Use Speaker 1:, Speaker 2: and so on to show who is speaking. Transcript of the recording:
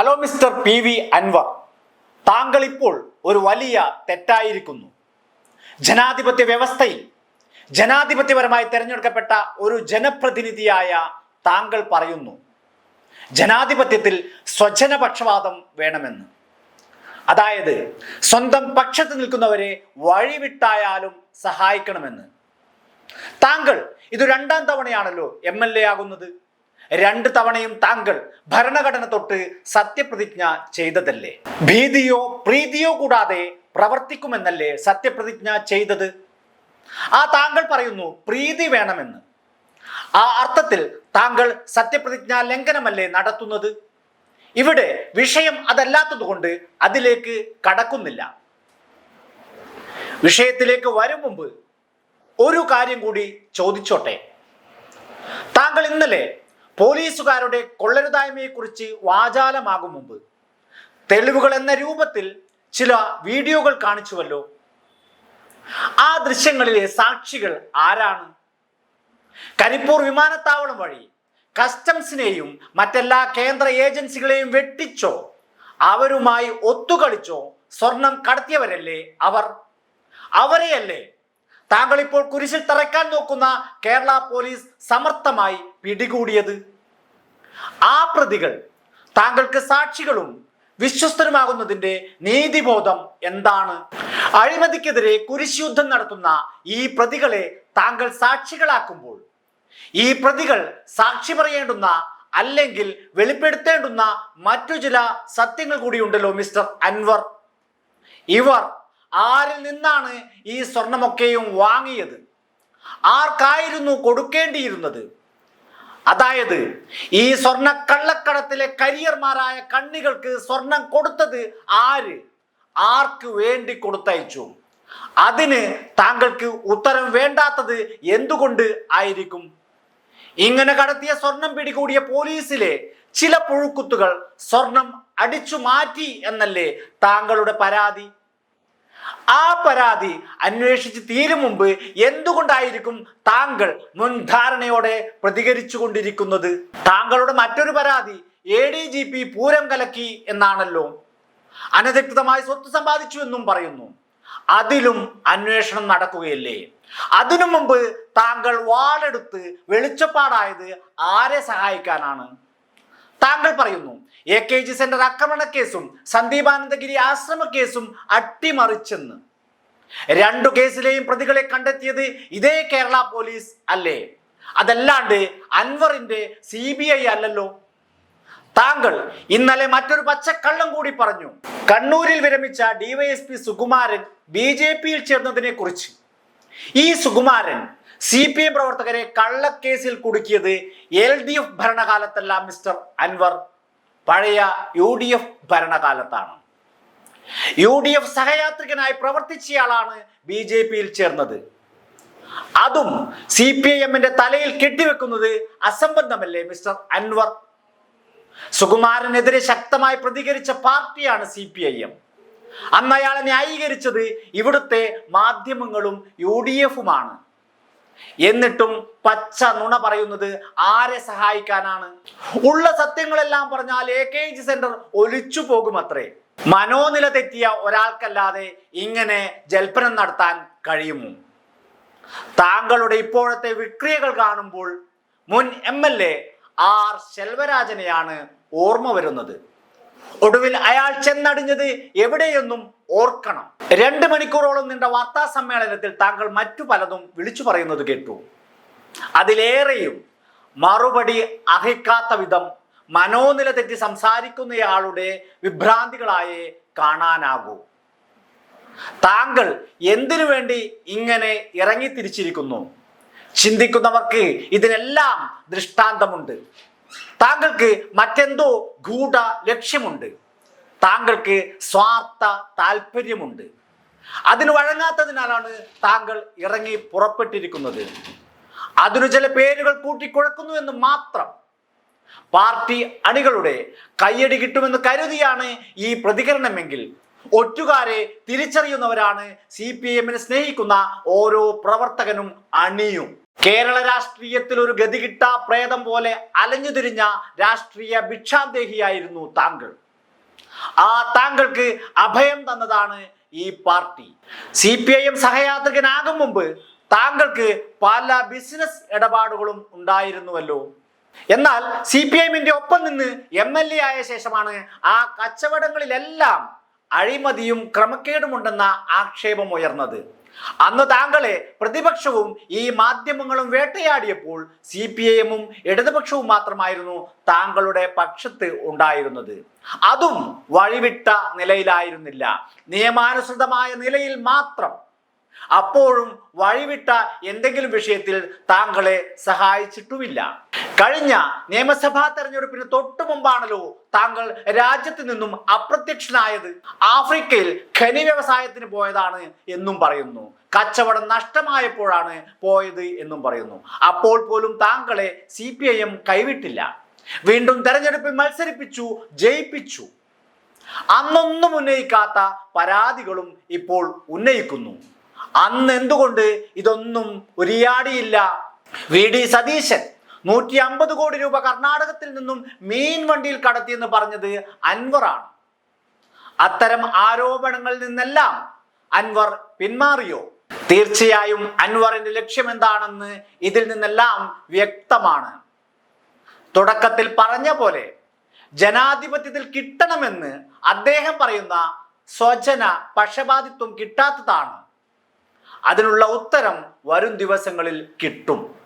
Speaker 1: Hello mister P V Anvar താങ്കൾ ഇപ്പോൾ ഒരു വലിയ തെറ്റായിരിക്കുന്നു. ജനാധിപത്യ വ്യവസ്ഥയിൽ ജനാധിപത്യപരമായി തിരഞ്ഞെടുക്കപ്പെട്ട ഒരു ജനപ്രതിനിധിയായ താങ്കൾ പറയുന്നു ജനാധിപത്യത്തിൽ സ്വജനപക്ഷപാതം വേണമെന്ന്. അതായത് സ്വന്തം പക്ഷത്ത് നിൽക്കുന്നവരെ വഴിവിട്ടായാലും സഹായിക്കണമെന്ന്. താങ്കൾ ഇത് രണ്ടാം തവണയാണല്ലോ എം എൽ എ ആകുന്നത്. രണ്ട് തവണയും താങ്കൾ ഭരണഘടന തൊട്ട് സത്യപ്രതിജ്ഞ ചെയ്തതല്ലേ? ഭീതിയോ പ്രീതിയോ കൂടാതെ പ്രവർത്തിക്കുമെന്നല്ലേ സത്യപ്രതിജ്ഞ ചെയ്തത്? ആ താങ്കൾ പറയുന്നു പ്രീതി വേണമെന്ന്. ആ അർത്ഥത്തിൽ താങ്കൾ സത്യപ്രതിജ്ഞ ലംഘനമല്ലേ നടത്തുന്നത്? ഇവിടെ വിഷയം അതല്ലാത്തതുകൊണ്ട് അതിലേക്ക് കടക്കുന്നില്ല. വിഷയത്തിലേക്ക് വരും മുമ്പ് ഒരു കാര്യം കൂടി ചോദിച്ചോട്ടെ? താങ്കൾ ഇന്നലെ പോലീസുകാരുടെ കൊള്ളരുതായ്മയെക്കുറിച്ച് വാചാലമാകും മുമ്പ്. തെളിവുകൾ എന്ന രൂപത്തിൽ ചില വീഡിയോകൾ കാണിച്ചുവല്ലോ. ആ ദൃശ്യങ്ങളിലെ സാക്ഷികൾ ആരാണ്? കരിപ്പൂർ വിമാനത്താവളം വഴി കസ്റ്റംസിനെയും മറ്റെല്ലാ കേന്ദ്ര ഏജൻസികളെയും വെട്ടിച്ചോ അവരുമായി ഒത്തുകളിച്ചോ സ്വർണം കടത്തിയവരല്ലേ അവർ? അവരെയല്ലേ താങ്കൾ ഇപ്പോൾ കുരിശിൽ തറയ്ക്കാൻ നോക്കുന്ന കേരള പോലീസ് സമർത്ഥമായി പിടികൂടിയത്. ആ പ്രതികൾ താങ്കൾക്ക് സാക്ഷികളും വിശ്വസ്തരുമാകുന്നതിന്റെ നീതിബോധം എന്താണ്? അഴിമതിക്കെതിരെ കുരിശുദ്ധം നടത്തുന്ന ഈ പ്രതികളെ താങ്കൾ സാക്ഷികളാക്കുമ്പോൾ ഈ പ്രതികൾ സാക്ഷി പറയേണ്ടുന്ന അല്ലെങ്കിൽ വെളിപ്പെടുത്തേണ്ടുന്ന മറ്റു ചില സത്യങ്ങൾ കൂടിയുണ്ടല്ലോ മിസ്റ്റർ അൻവർ. ഇവർ ആരിൽ നിന്നാണ് ഈ സ്വർണമൊക്കെയും വാങ്ങിയത്? ആർക്കായിരുന്നു കൊടുക്കേണ്ടിയിരുന്നത്? അതായത് ഈ സ്വർണ കള്ളക്കടത്തിലെ കരിയർമാരായ കണ്ണികൾക്ക് സ്വർണം കൊടുത്തത് ആര്? ആർക്ക് വേണ്ടി കൊടുത്തയച്ചു? അതിന് താങ്കൾക്ക് ഉത്തരം വേണ്ടാത്തത് എന്തുകൊണ്ട് ആയിരിക്കും? ഇങ്ങനെ കടത്തിയ സ്വർണം പിടികൂടിയ പോലീസിലെ ചില പുഴുക്കുത്തുകൾ സ്വർണം അടിച്ചു മാറ്റി എന്നല്ലേ താങ്കളുടെ പരാതി? ആ പരാതി അന്വേഷിച്ച് തീരും മുമ്പ് എന്തുകൊണ്ടായിരിക്കും താങ്കൾ മുൻധാരണയോടെ പ്രതികരിച്ചു കൊണ്ടിരിക്കുന്നത് താങ്കളുടെ മറ്റൊരു പരാതി A D G P Pooram കലക്കി എന്നാണല്ലോ. അനധികൃതമായി സ്വത്ത് സമ്പാദിച്ചു എന്നും പറയുന്നു. അതിലും അന്വേഷണം നടക്കുകയല്ലേ? അതിനു മുമ്പ് താങ്കൾ വാളെടുത്ത് വെളിച്ചപ്പാടായത് ആരെ സഹായിക്കാനാണ്? താങ്കൾ പറയുന്നു എ കെ ജി സെന്റർ ആക്രമണ കേസും സന്ദീപാനന്ദഗിരി ആശ്രമ കേസും അട്ടിമറിച്ചെന്ന്. രണ്ടു കേസിലെയും പ്രതികളെ കണ്ടെത്തിയത് ഇതേ കേരള പോലീസ് അല്ലേ? അതല്ലാണ്ട് അൻവറിന്റെ സി ബി ഐ അല്ലല്ലോ. താങ്കൾ ഇന്നലെ മറ്റൊരു പച്ചക്കള്ളം കൂടി പറഞ്ഞു കണ്ണൂരിൽ വിരമിച്ച ഡിവൈഎസ്പി സുകുമാരൻ ബി ജെ പിയിൽ ചേർന്നതിനെ കുറിച്ച് ഈ സുകുമാരൻ സി പി എം പ്രവർത്തകരെ കള്ളക്കേസിൽ കുടുക്കിയത് എൽ ഡി എഫ് ഭരണകാലത്തല്ല മിസ്റ്റർ അൻവർ. പഴയ യു ഡി എഫ് ഭരണകാലത്താണ്. യു ഡി എഫ് സഹയാത്രികനായി പ്രവർത്തിച്ചയാളാണ് ബി ജെ പിയിൽ ചേർന്നത്. അതും സി പി ഐ എമ്മിന്റെ തലയിൽ കെട്ടിവെക്കുന്നത് അസംബന്ധമല്ലേ മിസ്റ്റർ അൻവർ? സുകുമാരനെതിരെ ശക്തമായി പ്രതികരിച്ച പാർട്ടിയാണ് സി പി ഐ എം. അന്ന് അയാളെ ന്യായീകരിച്ചത് ഇവിടുത്തെ മാധ്യമങ്ങളും യു ഡി എഫുമാണ്. എന്നിട്ടും പച്ച നുണ പറയുന്നത് ആരെ സഹായിക്കാനാണ്? ഉള്ള സത്യങ്ങളെല്ലാം പറഞ്ഞാൽ എ കെ ജി സെന്റർ ഒലിച്ചു പോകുമത്രേ. മനോനില തെറ്റിയ ഒരാൾക്കല്ലാതെ ഇങ്ങനെ ജൽപ്പനം നടത്താൻ കഴിയുമോ? താങ്കളുടെ ഇപ്പോഴത്തെ വിക്രിയകൾ കാണുമ്പോൾ മുൻ എം എൽ എ ആർ ശെൽവരാജനെയാണ് ഓർമ്മ വരുന്നത്. ഒടുവിൽ അയാൾ ചെന്നടിഞ്ഞത് എവിടെയെന്നും ഓർക്കണം. രണ്ട് മണിക്കൂറോളം നീണ്ട വാർത്താ സമ്മേളനത്തിൽ താങ്കൾ മറ്റു പലതും വിളിച്ചു പറയുന്നത് കേട്ടു. അതിലേറെയും മറുപടി അർഹിക്കാത്ത വിധം മനോനില തെറ്റി സംസാരിക്കുന്നയാളുടെ വിഭ്രാന്തികളായേ കാണാനാകൂ. താങ്കൾ എന്തിനു വേണ്ടി ഇങ്ങനെ ഇറങ്ങി തിരിച്ചിരിക്കുന്നു? ചിന്തിക്കുന്നവർക്ക് ഇതിനെല്ലാം ദൃഷ്ടാന്തമുണ്ട്. താങ്കൾക്ക് മറ്റെന്തോ ഗൂഢ ലക്ഷ്യമുണ്ട്. താങ്കൾക്ക് സ്വാർത്ഥ താല്പര്യമുണ്ട് അതിന് വഴങ്ങാത്തതിനാലാണ് താങ്കൾ ഇറങ്ങി പുറപ്പെട്ടിരിക്കുന്നത്. അതിനു ചില പേരുകൾ കൂട്ടിക്കുഴക്കുന്നു എന്ന് മാത്രം പാർട്ടി അണികളുടെ കയ്യടി കിട്ടുമെന്ന് കരുതിയാണ് ഈ പ്രതികരണമെങ്കിൽ. ഒറ്റുകാരെ തിരിച്ചറിയുന്നവരാണ് സി പി എമ്മിനെ സ്നേഹിക്കുന്ന ഓരോ പ്രവർത്തകനും അണിയും. കേരള രാഷ്ട്രീയത്തിൽ ഒരു ഗതികിട്ട പ്രേതം പോലെ അലഞ്ഞുതിരിഞ്ഞ രാഷ്ട്രീയ ഭിക്ഷാന്തേഹിയായിരുന്നു താങ്കൾ. ആ താങ്കൾക്ക് അഭയം തന്നതാണ് ഈ party. C P I M സഹയാത്രികനാകും മുമ്പ് താങ്കൾക്ക് പല ബിസിനസ് ഇടപാടുകളും ഉണ്ടായിരുന്നുവല്ലോ. എന്നാൽ സി പി എമ്മിന്റെ ഒപ്പം നിന്ന് എം എൽ എ ആയ ശേഷമാണ് ആ കച്ചവടങ്ങളിലെല്ലാം അഴിമതിയും ക്രമക്കേടുമുണ്ടെന്ന ആക്ഷേപം ഉയർന്നത് അന്ന് താങ്കളെ പ്രതിപക്ഷവും ഈ മാധ്യമങ്ങളും വേട്ടയാടിയപ്പോൾ സി പി ഐ എമ്മും ഇടതുപക്ഷവും മാത്രമായിരുന്നു താങ്കളുടെ പക്ഷത്ത് ഉണ്ടായിരുന്നത്. അതും വഴിവിട്ട നിലയിലായിരുന്നില്ല. നിയമാനുസൃതമായ നിലയിൽ മാത്രം. അപ്പോഴും വഴിവിട്ട എന്തെങ്കിലും വിഷയത്തിൽ താങ്കളെ സഹായിച്ചിട്ടുമില്ല. കഴിഞ്ഞ നിയമസഭാ തെരഞ്ഞെടുപ്പിന് തൊട്ടു മുമ്പാണല്ലോ താങ്കൾ രാജ്യത്ത് നിന്നും അപ്രത്യക്ഷനായത്. ആഫ്രിക്കയിൽ ഖനി വ്യവസായത്തിന് പോയതാണ് എന്നും പറയുന്നു. കച്ചവടം നഷ്ടമായപ്പോഴാണ് പോയത് എന്നും പറയുന്നു. അപ്പോൾ പോലും താങ്കളെ സി പി ഐ എം കൈവിട്ടില്ല. വീണ്ടും തെരഞ്ഞെടുപ്പിൽ മത്സരിപ്പിച്ചു ജയിപ്പിച്ചു. അന്നൊന്നും ഉന്നയിക്കാത്ത പരാതികളും ഇപ്പോൾ ഉന്നയിക്കുന്നു. അന്ന് എന്തുകൊണ്ട് ഇതൊന്നും ഉരിയാടിയില്ല വി. ഡി. സതീശൻ നൂറ്റി അമ്പത് കോടി രൂപ കർണാടകത്തിൽ നിന്നും മീൻ വണ്ടിയിൽ കടത്തിയെന്ന് പറഞ്ഞത് അൻവറാണ് അത്തരം ആരോപണങ്ങളിൽ നിന്നെല്ലാം അൻവർ പിന്മാറിയോ? തീർച്ചയായും അൻവറിന്റെ ലക്ഷ്യം എന്താണെന്ന് ഇതിൽ നിന്നെല്ലാം വ്യക്തമാണ്. തുടക്കത്തിൽ പറഞ്ഞ പോലെ ജനാധിപത്യത്തിൽ കിട്ടണമെന്ന് അദ്ദേഹം പറയുന്ന സ്വജന പക്ഷപാതിത്വം കിട്ടാത്തതാണ്. അതിനുള്ള ഉത്തരം വരും ദിവസങ്ങളിൽ കിട്ടും.